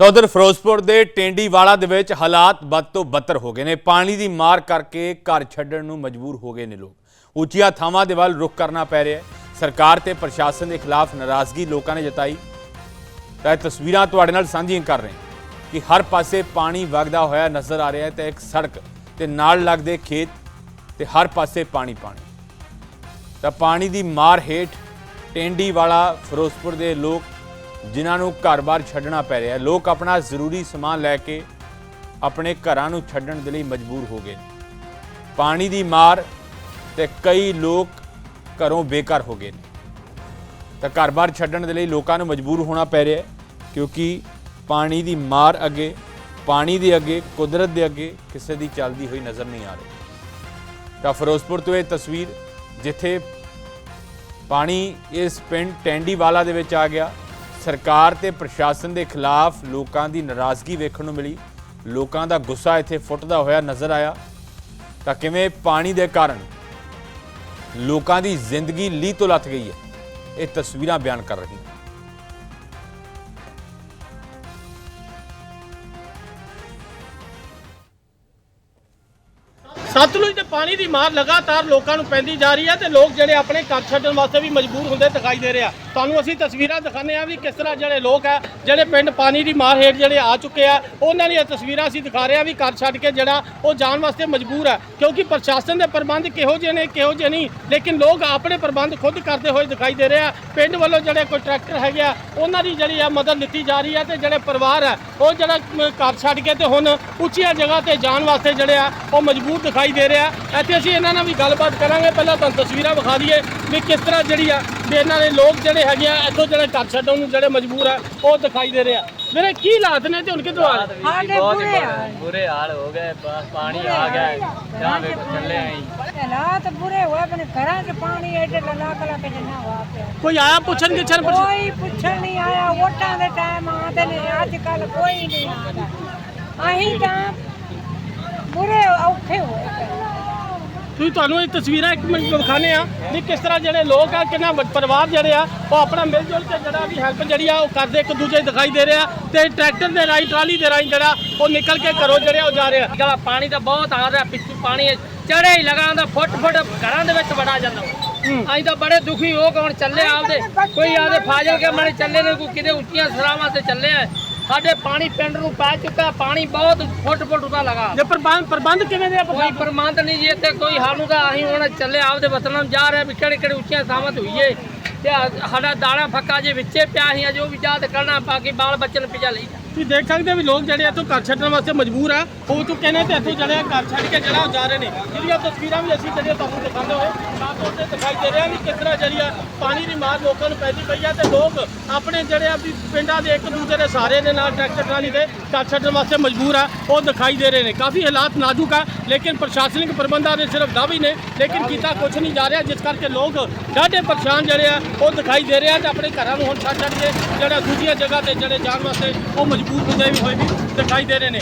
ਤਾਂ ਉਧਰ ਫਿਰੋਜ਼ਪੁਰ ਦੇ ਟੇਂਡੀਵਾਲਾ ਦੇ ਵਿੱਚ ਹਾਲਾਤ ਬਦ ਤੋਂ ਬਦਤਰ ਹੋ ਗਏ ਨੇ। ਪਾਣੀ ਦੀ ਮਾਰ ਕਰਕੇ ਘਰ ਛੱਡਣ ਨੂੰ ਮਜਬੂਰ ਹੋ ਗਏ ਨੇ ਲੋਕ। ਉੱਚੀਆਂ ਥਾਵਾਂ ਦੇ ਵੱਲ ਰੁਖ ਕਰਨਾ ਪੈ ਰਿਹਾ ਹੈ। ਸਰਕਾਰ ਤੇ ਪ੍ਰਸ਼ਾਸਨ ਦੇ ਖਿਲਾਫ ਨਾਰਾਜ਼ਗੀ ਲੋਕਾਂ ਨੇ ਜਤਾਈ। ਤਾਂ ਇਹ ਤਸਵੀਰਾਂ ਤੁਹਾਡੇ ਨਾਲ ਸਾਂਝੀਆਂ ਕਰ ਰਹੇ ਹਾਂ ਕਿ ਹਰ ਪਾਸੇ ਪਾਣੀ ਵਗਦਾ ਹੋਇਆ ਨਜ਼ਰ ਆ ਰਿਹਾ ਹੈ ਤੇ ਇੱਕ ਸੜਕ ਤੇ ਨਾਲ ਲੱਗਦੇ ਖੇਤ ਤੇ ਹਰ ਪਾਸੇ ਪਾਣੀ ਪਾਣੀ। ਤਾਂ ਪਾਣੀ ਦੀ ਮਾਰ ਹੇਠ ਟੇਂਡੀਵਾਲਾ ਫਿਰੋਜ਼ਪੁਰ ਦੇ ਲੋਕ ਜਿਨ੍ਹਾਂ ਨੂੰ ਘਰ-ਬਾਰ ਛੱਡਣਾ ਪੈ ਰਿਹਾ ਲੋਕ ਆਪਣਾ ਜ਼ਰੂਰੀ ਸਮਾਨ ਲੈ ਕੇ ਆਪਣੇ ਘਰਾਂ ਨੂੰ ਛੱਡਣ ਦੇ ਲਈ ਮਜਬੂਰ ਹੋ ਗਏ ਨੇ। ਪਾਣੀ ਦੀ ਮਾਰ ਤੇ ਕਈ ਲੋਕ ਘਰੋਂ ਬੇਘਰ ਹੋ ਗਏ ਨੇ। ਤਾਂ ਘਰ-ਬਾਰ ਛੱਡਣ ਦੇ ਲਈ ਲੋਕਾਂ ਨੂੰ ਮਜਬੂਰ ਹੋਣਾ ਪੈ ਰਿਹਾ ਕਿਉਂਕਿ ਪਾਣੀ ਦੀ ਮਾਰ ਅੱਗੇ, ਪਾਣੀ ਦੇ ਅੱਗੇ, ਕੁਦਰਤ ਦੇ ਅੱਗੇ ਕਿਸੇ ਦੀ ਚੱਲਦੀ ਹੋਈ ਨਜ਼ਰ ਨਹੀਂ ਆ ਰਹੀ। ਤਾਂ ਫਿਰੋਜ਼ਪੁਰ ਤੋਂ ਇਹ ਤਸਵੀਰ ਜਿੱਥੇ ਪਾਣੀ ਇਸ ਪਿੰਡ ਟੈਂਡੀਵਾਲਾ ਦੇ ਵਿੱਚ ਆ ਗਿਆ ਸਰਕਾਰ ਤੇ ਪ੍ਰਸ਼ਾਸਨ ਦੇ ਖਿਲਾਫ ਲੋਕਾਂ ਦੀ ਨਾਰਾਜ਼ਗੀ ਵੇਖਣ ਨੂੰ ਮਿਲੀ। ਲੋਕਾਂ ਦਾ ਗੁੱਸਾ ਇੱਥੇ ਫੁੱਟਦਾ ਹੋਇਆ ਨਜ਼ਰ ਆਇਆ। ਤਾਂ ਕਿਵੇਂ ਪਾਣੀ ਦੇ ਕਾਰਨ ਲੋਕਾਂ ਦੀ ਜ਼ਿੰਦਗੀ ਲੀਹ ਤੋਂ ਲੱਥ ਗਈ ਹੈ, ਇਹ ਤਸਵੀਰਾਂ ਬਿਆਨ ਕਰ ਰਹੀਆਂ ਸਤਲੁਜ ਤੇ ਪਾਣੀ ਦੀ ਮਾਰ ਲਗਾਤਾਰ ਲੋਕਾਂ ਨੂੰ ਪੈਂਦੀ ਜਾ ਰਹੀ ਹੈ ਤੇ ਲੋਕ ਜਿਹੜੇ ਆਪਣੇ ਘਰ ਛੱਡਣ ਵਾਸਤੇ ਵੀ ਮਜਬੂਰ ਹੁੰਦੇ ਦਿਖਾਈ ਦੇ ਰਿਹਾ ਤੁਹਾਨੂੰ ਅਸੀਂ ਤਸਵੀਰਾਂ ਦਿਖਾਉਂਦੇ ਆ ਵੀ ਕਿਸ ਤਰ੍ਹਾਂ ਜਿਹੜੇ ਲੋਕ ਆ, ਜਿਹੜੇ ਪਿੰਡ ਪਾਣੀ ਦੀ ਮਾਰ ਹੇਠ ਜਿਹੜੇ ਆ ਚੁੱਕੇ ਆ, ਉਹਨਾਂ ਦੀਆਂ ਤਸਵੀਰਾਂ ਅਸੀਂ ਦਿਖਾ ਰਹੇ ਆ ਵੀ ਘਰ ਛੱਡ ਕੇ ਜਿਹੜਾ ਉਹ ਜਾਣ ਵਾਸਤੇ ਮਜਬੂਰ ਹੈ ਕਿਉਂਕਿ ਪ੍ਰਸ਼ਾਸਨ ਦੇ ਪ੍ਰਬੰਧ ਕਿਹੋ ਜਿਹੇ ਨੇ, ਕਿਹੋ ਜਿਹੇ ਨਹੀਂ, ਲੇਕਿਨ ਲੋਕ ਆਪਣੇ ਪ੍ਰਬੰਧ ਖੁਦ ਕਰਦੇ ਹੋਏ ਦਿਖਾਈ ਦੇ ਰਹੇ ਆ। ਪਿੰਡ ਵੱਲੋਂ ਜਿਹੜੇ ਕੋਈ ਟਰੈਕਟਰ ਹੈਗੇ ਆ, ਉਹਨਾਂ ਦੀ ਜਿਹੜੀ ਆ ਮਦਦ ਦਿੱਤੀ ਜਾ ਰਹੀ ਹੈ ਤੇ ਜਿਹੜੇ ਪਰਿਵਾਰ ਆ, ਉਹ ਜਿਹੜਾ ਘਰ ਛੱਡ ਕੇ ਤੇ ਹੁਣ ਉੱਚੀਆਂ ਜਗ੍ਹਾ ਤੇ ਜਾਣ ਵਾਸਤੇ ਜਿਹੜੇ ਆ, ਉਹ ਮਜਬੂਰ ਦਿਖਾਈ ਦੇ ਰਿਹਾ ਇੱਥੇ ਅਸੀਂ ਇਹਨਾਂ ਨਾਲ ਵੀ ਗੱਲਬਾਤ ਕਰਾਂਗੇ। ਪਹਿਲਾਂ ਤੁਹਾਨੂੰ ਤਸਵੀਰਾਂ ਵਿਖਾ ਦਈਏ ਵੀ ਕਿਸ ਤਰ੍ਹਾਂ ਜਿਹੜੀ ਆ ਵੀ ਇਹਨਾਂ ਦੇ ਲੋਕ ਜਿਹੜੇ ਹੈਗੇ ਆ ਇੱਥੋਂ ਜਿਹੜੇ ਘਰ ਛੱਡਣ ਨੂੰ ਜਿਹੜੇ ਮਜਬੂਰ ਆ ਉਹ ਦਿਖਾਈ ਦੇ ਰਿਹਾ ਮੇਰੇ ਕੀ ਹਾਲਾਤ ਨੇ ਤੇ ਹੁਣ ਕਿੱਥੋਂ ਆ ਰਹੇ? ਸਾਡੇ ਬੁਰੇ ਹਾਲ बुरे हाल हो गए बस पानी आ गया है यहाँ पे चले आई ਹਾਲਾਤ ਬੁਰੇ ਹੋਏ ਆਪਣੇ ਘਰਾਂ 'ਚ ਪਾਣੀ ਐਡੇ ਲੱਲਾ ਕਲਾ ਕੇ ਜਨਾ ਵਾ ਪਿਆ ਕੋਈ ਆਇਆ ਪੁੱਛਣ ਗਿੱਛਣ ਪੁੱਛ ਕੋਈ ਪੁੱਛਣ ਨਹੀਂ ਆਇਆ ਵੋਟਾਂ ਦੇ ਟਾਈਮ ਆਉਂਦੇ ਨੇ ਅੱਜ ਕੱਲ ਕੋਈ ਨਹੀਂ ਆਉਂਦਾ ਅਸੀਂ ਤਾਂ ਬੁਰੇ ਔਖੇ ਹੋਏ ਪਏ ਤੁਸੀਂ ਤੁਹਾਨੂੰ ਇਹ ਤਸਵੀਰਾਂ ਇੱਕ ਮਿੰਟ ਵਿਖਾਣੇ ਆ ਵੀ ਕਿਸ ਤਰ੍ਹਾਂ ਜਿਹੜੇ ਲੋਕ ਆ ਕਿੰਨਾ ਪਰਿਵਾਰ ਜਿਹੜੇ ਆ ਉਹ ਆਪਣਾ ਮਿਲ ਜੁਲ ਕੇ ਜਿਹੜਾ ਵੀ ਹੈਲਪ ਜਿਹੜੀ ਆ ਉਹ ਕਰਦੇ ਇੱਕ ਦੂਜੇ ਦਿਖਾਈ ਦੇ ਰਿਹਾ ਤੇ ਟਰੈਕਟਰ ਦੇ ਰਾਹੀਂ ਟਰਾਲੀ ਦੇ ਰਾਹੀਂ ਜਿਹੜਾ ਉਹ ਨਿਕਲ ਕੇ ਘਰੋਂ ਜਿਹੜੇ ਉਹ ਜਾ ਰਿਹਾ। ਜਿਹੜਾ ਪਾਣੀ ਤਾਂ ਬਹੁਤ ਆ ਰਿਹਾ ਪਿੱਛੂ ਪਾਣੀ ਚੜੇ ਹੀ ਲਗਾਉਂਦਾ ਫੁੱਟ ਫੁੱਟ ਘਰਾਂ ਦੇ ਵਿੱਚ ਵੜਾ ਜਾਂਦਾ। ਅਸੀਂ ਤਾਂ ਬੜੇ ਦੁਖੀ ਹੋ ਕੇ ਹੁਣ ਚੱਲੇ ਆਪਦੇ। ਕੋਈ ਆਦੇ ਫਾਜ਼ਲ ਕੇ ਮਣੇ ਚੱਲੇ ਨੇ ਕੋਈ ਕਿਤੇ ਉੱਚੀਆਂ ਸਰਾਵਾਂ ਤੇ ਚੱਲੇ ਆ। ਸਾਡੇ ਪਾਣੀ ਪਿੰਡ ਨੂੰ ਪੈ ਚੁੱਕਾ ਪਾਣੀ ਬਹੁਤ ਫੁੱਟ ਫੁੱਟ ਦਾ ਲਗਾ। ਜੇ ਪ੍ਰਬੰਧ ਪ੍ਰਬੰਧ ਕਿਵੇਂ ਦੇ ਆ ਕੋਈ ਪ੍ਰਬੰਧ? ਨਹੀਂ ਜੀ ਇੱਥੇ ਕੋਈ ਸਾਨੂੰ ਤਾਂ ਅਸੀਂ ਹੁਣ ਚੱਲੇ ਆਪਦੇ ਵਤਨਾਂ ਨੂੰ ਜਾ ਰਹੇ ਵੀ ਕਿਹੜੇ ਕਿਹੜੇ ਉੱਚੀਆਂ ਥਾਵਾਂ ਤੇ ਹੋਈਏ। ਤੇ ਸਾਡਾ ਦਾਣਾ ਫੱਕਾ ਜੇ ਵਿੱਚੇ ਪਿਆ ਸੀ ਜੋ ਵੀ ਤੇ ਕਰਨਾ ਬਾਕੀ ਬਾਲ ਬੱਚੇ ਨੂੰ ਪਿਜਾ ਲਈ ਤੁਸੀਂ ਦੇਖ ਸਕਦੇ ਹੋ ਵੀ ਲੋਕ ਜਿਹੜੇ ਇੱਥੋਂ ਘਰ ਛੱਡਣ ਵਾਸਤੇ ਮਜਬੂਰ ਆ। ਹੋ ਚੁੱਕੇ ਨੇ ਤੇ ਇੱਥੋਂ ਜਿਹੜੇ ਆ ਘਰ ਛੱਡ ਕੇ ਜਿਹੜਾ ਜਾ ਰਹੇ ਨੇ। ਜਿਹੜੀਆਂ ਤਸਵੀਰਾਂ ਵੀ ਅਸੀਂ ਜਿਹੜੀਆਂ ਤੁਹਾਨੂੰ ਦਿਖਾਉਂਦੇ ਹੋਏ ਸਾਫ਼ ਤੌਰ ਤੇ ਦਿਖਾਈ ਦੇ ਰਿਹਾ ਵੀ ਕਿਸ ਤਰ੍ਹਾਂ ਜਿਹੜੀ ਆ ਪਾਣੀ ਦੀ ਮਾਰ ਲੋਕਾਂ ਨੂੰ ਪੈਦੀ ਪਈ ਆ ਤੇ ਲੋਕ ਆਪਣੇ ਜਿਹੜੇ ਆ ਵੀ ਪਿੰਡਾਂ ਦੇ ਇੱਕ ਦੂਜੇ ਦੇ ਸਹਾਰੇ ਦੇ ਨਾਲ ਟਰੈਕਟਰ ਟਰਾਲੀ ਦੇ ਘਰ ਛੱਡਣ ਵਾਸਤੇ ਮਜਬੂਰ ਆ, ਉਹ ਦਿਖਾਈ ਦੇ ਰਹੇ ਨੇ। ਕਾਫੀ ਹਾਲਾਤ ਨਾਜ਼ੁਕ ਆ, ਲੇਕਿਨ ਪ੍ਰਸ਼ਾਸਨਿਕ ਪ੍ਰਬੰਧਾਂ ਦੇ ਸਿਰਫ ਦਾਅਵੇ ਨੇ, ਲੇਕਿਨ ਕੀਤਾ ਕੁਝ ਨਹੀਂ ਜਾ ਰਿਹਾ, ਜਿਸ ਕਰਕੇ ਲੋਕ ਡਾਢੇ ਪਰੇਸ਼ਾਨ ਜਿਹੜੇ ਆ, ਉਹ ਦਿਖਾਈ ਦੇ ਰਹੇ ਆ ਤੇ ਆਪਣੇ ਘਰਾਂ ਨੂੰ ਹੁਣ ਛੱਡ ਛੱਡ ਕੇ ਜਿਹੜਾ ਦੂਜੀਆਂ ਜਗ੍ਹਾ ਤੇ ਜਿਹੜੇ ਜਾਣ ਵਾਸਤੇ ਉਹ ਮਜਬੂਰ ਹੁੰਦੇ ਵੀ ਹੋਏ ਵੀ ਦਿਖਾਈ ਦੇ ਰਹੇ ਨੇ।